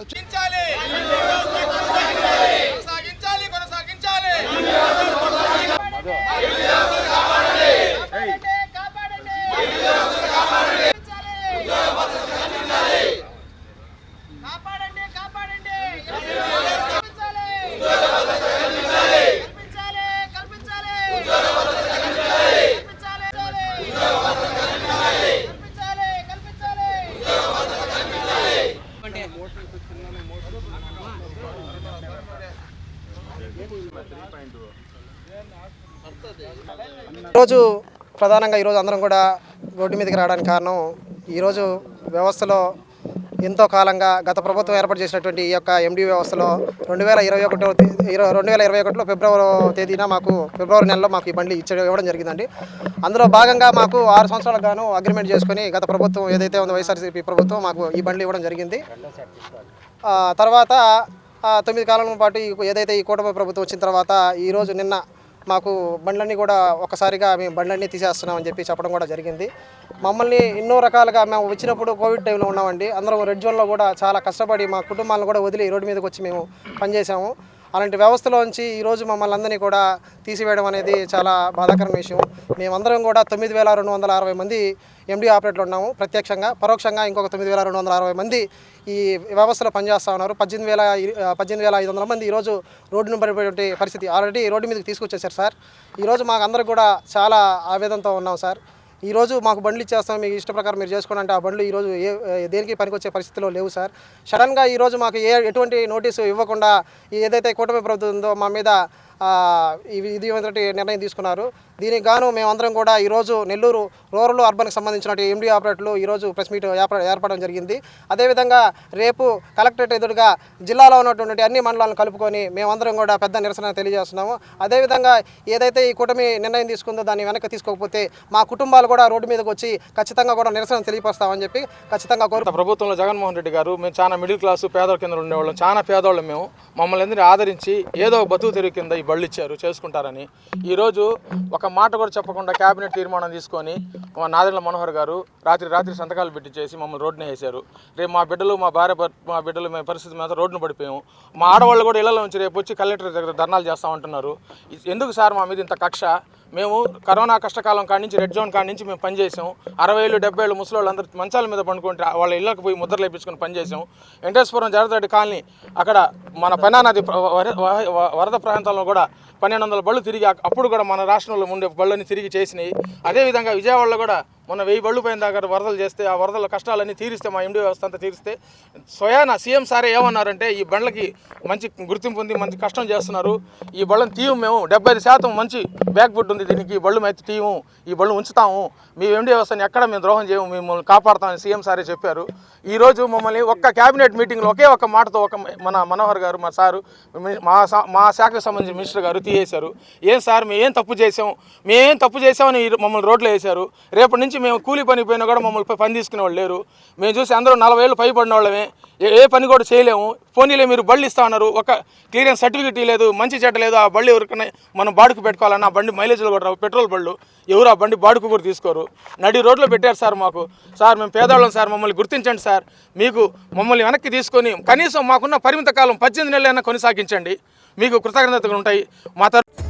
కొనసాగించాలి ఈరోజు ప్రధానంగా ఈరోజు అందరం కూడా రోడ్డు మీదకి రావడానికి కారణం ఈరోజు వ్యవస్థలో ఎంతో కాలంగా గత ప్రభుత్వం ఏర్పాటు చేసినటువంటి ఈ యొక్క ఎండి వ్యవస్థలో రెండు వేల ఇరవై ఒకటో రెండు వేల ఇరవై ఒకటిలో ఫిబ్రవరి తేదీన మాకు ఫిబ్రవరి నెలలో మాకు ఈ బండి ఇచ్చే ఇవ్వడం జరిగిందండి. అందులో భాగంగా మాకు ఆరు సంవత్సరాలకు గాను అగ్రిమెంట్ చేసుకొని గత ప్రభుత్వం ఏదైతే ఉందో వైఎస్ఆర్సీపీ ప్రభుత్వం మాకు ఈ బండి ఇవ్వడం జరిగింది. తర్వాత తొమ్మిది కాలం పాటు ఏదైతే ఈ కూటమి ప్రభుత్వం వచ్చిన తర్వాత ఈరోజు నిన్న మాకు బండ్లన్నీ కూడా ఒక్కసారిగా మేము బండ్లన్నీ తీసేస్తున్నామని చెప్పి చెప్పడం కూడా జరిగింది. మమ్మల్ని ఎన్నో రకాలుగా మేము వచ్చినప్పుడు కోవిడ్ టైంలో ఉన్నామండి. అందరం రెడ్ జోన్లో కూడా చాలా కష్టపడి మా కుటుంబాలను కూడా వదిలి రోడ్డు మీదకి వచ్చి మేము పనిచేసాము అలాంటి వ్యవస్థలోంచి ఈరోజు మమ్మల్ని అందరినీ కూడా తీసివేయడం అనేది చాలా బాధాకరమైన విషయం. మేమందరం కూడా తొమ్మిది వేల రెండు వందల అరవై మంది ఎండీ ఆపరేటర్లు ఉన్నాము. ప్రత్యక్షంగా పరోక్షంగా ఇంకొక తొమ్మిది వేల రెండు వందల అరవై మంది ఈ వ్యవస్థలో పనిచేస్తూ ఉన్నారు. పద్దెనిమిది వేల పద్దెనిమిది వేల ఐదు వందల మంది ఈరోజు రోడ్డును పడిపోయే పరిస్థితి. ఆల్రెడీ రోడ్డు మీదకి తీసుకొచ్చేసారు సార్. ఈరోజు మాకు అందరికి కూడా చాలా ఆవేదనతో ఉన్నాం సార్. ఈరోజు మాకు బండ్లు ఇచ్చేస్తాం మీకు ఇష్ట ప్రకారం మీరు చేసుకోండి అంటే ఆ బండ్లు ఈరోజు ఏ ఏ- దేనికి పనికొచ్చే పరిస్థితిలో లేవు సార్. సడన్గా ఈరోజు మాకు ఏ ఎటువంటి నోటీసు ఇవ్వకుండా ఏదైతే కూటమి ప్రభుత్వం ఉందో మా మీద ఇది నిర్ణయం తీసుకున్నారు. దీనికి గాను మేమందరం కూడా ఈరోజు నెల్లూరు రూరల్ అర్బన్కి సంబంధించిన ఎండి ఆపరేటర్లు ఈరోజు ప్రెస్ మీట్ ఏర్పడడం జరిగింది. అదేవిధంగా రేపు కలెక్టరేట్ ఎదురుగా జిల్లాలో ఉన్నటువంటి అన్ని మండలాలను కలుపుకొని మేమందరం కూడా పెద్ద నిరసన తెలియజేస్తున్నాము. అదేవిధంగా ఏదైతే ఈ కూటమి నిర్ణయం తీసుకుందో దాన్ని వెనక్కి తీసుకోకపోతే మా కుటుంబాలు కూడా రోడ్డు మీదకి వచ్చి ఖచ్చితంగా కూడా నిరసన తెలియపరుస్తామని చెప్పి ఖచ్చితంగా కోరు ప్రభుత్వంలో జగన్మోహన్ రెడ్డి గారు మేము చాలా మిడిల్ క్లాసు పేదల కింద ఉండేవాళ్ళం. చాలా పేదవాళ్ళం మేము. మమ్మల్ని అందరినీ ఆదరించి ఏదో బతుకు తెరుగు కింద ఈ బళ్ళు ఇచ్చారు చేసుకుంటారని. ఈరోజు ఒక మాట కూడా చెప్పకుండా కేబినెట్ తీర్మానం తీసుకొని మా నాదెండ్ల మనోహర్ గారు రాత్రి రాత్రి సంతకాలు పెట్టించేసి మమ్మల్ని రోడ్డున వేశారు. రేపు మా బిడ్డలు మా భార్య మా బిడ్డలు మేము పరిస్థితి మీద రోడ్డున పడిపోయాము. మా ఆడవాళ్ళు కూడా ఇళ్ళలో నుంచి రేపు వచ్చి కలెక్టర్ దగ్గర ధర్నాలు చేస్తామంటున్నారు. ఎందుకు సార్ మా మీద ఇంత కక్ష? మేము కరోనా కష్టకాలం కాడి నుంచి రెడ్ జోన్ కాడి నుంచి మేము పనిచేసాం అరవై ఏళ్ళు డెబ్బై ఏళ్ళు ముసలి అందరూ మంచాల మీద పండుకుంటే వాళ్ళ ఇళ్ళకి పోయి ముద్రలు వేయించుకొని పనిచేసాం వెంకటేశ్వరం జాగ్రత్త కాలనీ అక్కడ మన పెనా నది వ- వరద ప్రాంతంలో కూడా పన్నెండు వందల బళ్ళు తిరిగి అప్పుడు కూడా మన రాష్ట్రంలో ఉండే బళ్ళని తిరిగి చేసినాయి. అదేవిధంగా విజయవాడలో కూడా మొన్న వెయ్యి బళ్ళు పైన దాకా వరదలు చేస్తే ఆ వరదల కష్టాలన్నీ తీరిస్తే మా ఎండి వ్యవస్థ అంతా తీరిస్తే స్వయాన సీఎం సారే ఏమన్నారంటే ఈ బండ్లకి మంచి గుర్తింపు ఉంది మంచి కష్టం చేస్తున్నారు. ఈ బళ్ళని తీయం మేము. డెబ్బై ఐదు శాతం మంచి బ్యాక్ఫుడ్ ఉంది దీనికి. ఈ బళ్ళు అయితే తీయము. ఈ బళ్ళు ఉంచుతాము. మీ ఎండి వ్యవస్థని ఎక్కడ మేము ద్రోహం చేయము. మిమ్మల్ని కాపాడుతామని సీఎం సారే చెప్పారు. ఈ రోజు మమ్మల్ని ఒక్క కేబినెట్ మీటింగ్లో ఒకే ఒక మాటతో ఒక మన మనోహర్ గారు మా సారు మా మా శాఖకు సంబంధించిన మినిస్టర్ గారు తీసేశారు ఏం సార్ మేము ఏం తప్పు చేసాం మేమేం తప్పు చేసామని మమ్మల్ని రోడ్లో వేశారు. రేపటి నుంచి మేము కూలి పని పోయినా కూడా మమ్మల్ని పని తీసుకునే వాళ్ళు లేరు. మేము చూసి అందరూ నలభై ఏళ్ళు పైపడిన వాళ్ళమే. ఏ- పని కూడా చేయలేము. పోనీలే మీరు బళ్ళు ఇస్తా ఉన్నారు ఒక క్లియరెన్స్ సర్టిఫికేట్ లేదు మంచి చెట్ట లేదు ఆ బళ్ళు ఎవరికైనా మనం బాడుకు పెట్టుకోవాలన్నా ఆ బండి మైలేజ్లు కూడా రావు. పెట్రోల్ బళ్ళు. ఎవరు ఆ బండి బాడుకు కూడా తీసుకోరు. నడి రోడ్లో పెట్టారు సార్ మాకు. సార్ మేము పేదవాళ్ళం సార్ మమ్మల్ని గుర్తించండి సార్. మీకు మమ్మల్ని వెనక్కి తీసుకొని కనీసం మాకున్న పరిమిత కాలం పద్దెనిమిది నెలలైనా కొనసాగించండి. మీకు కృతజ్ఞతలు ఉంటాయి. మా తరఫు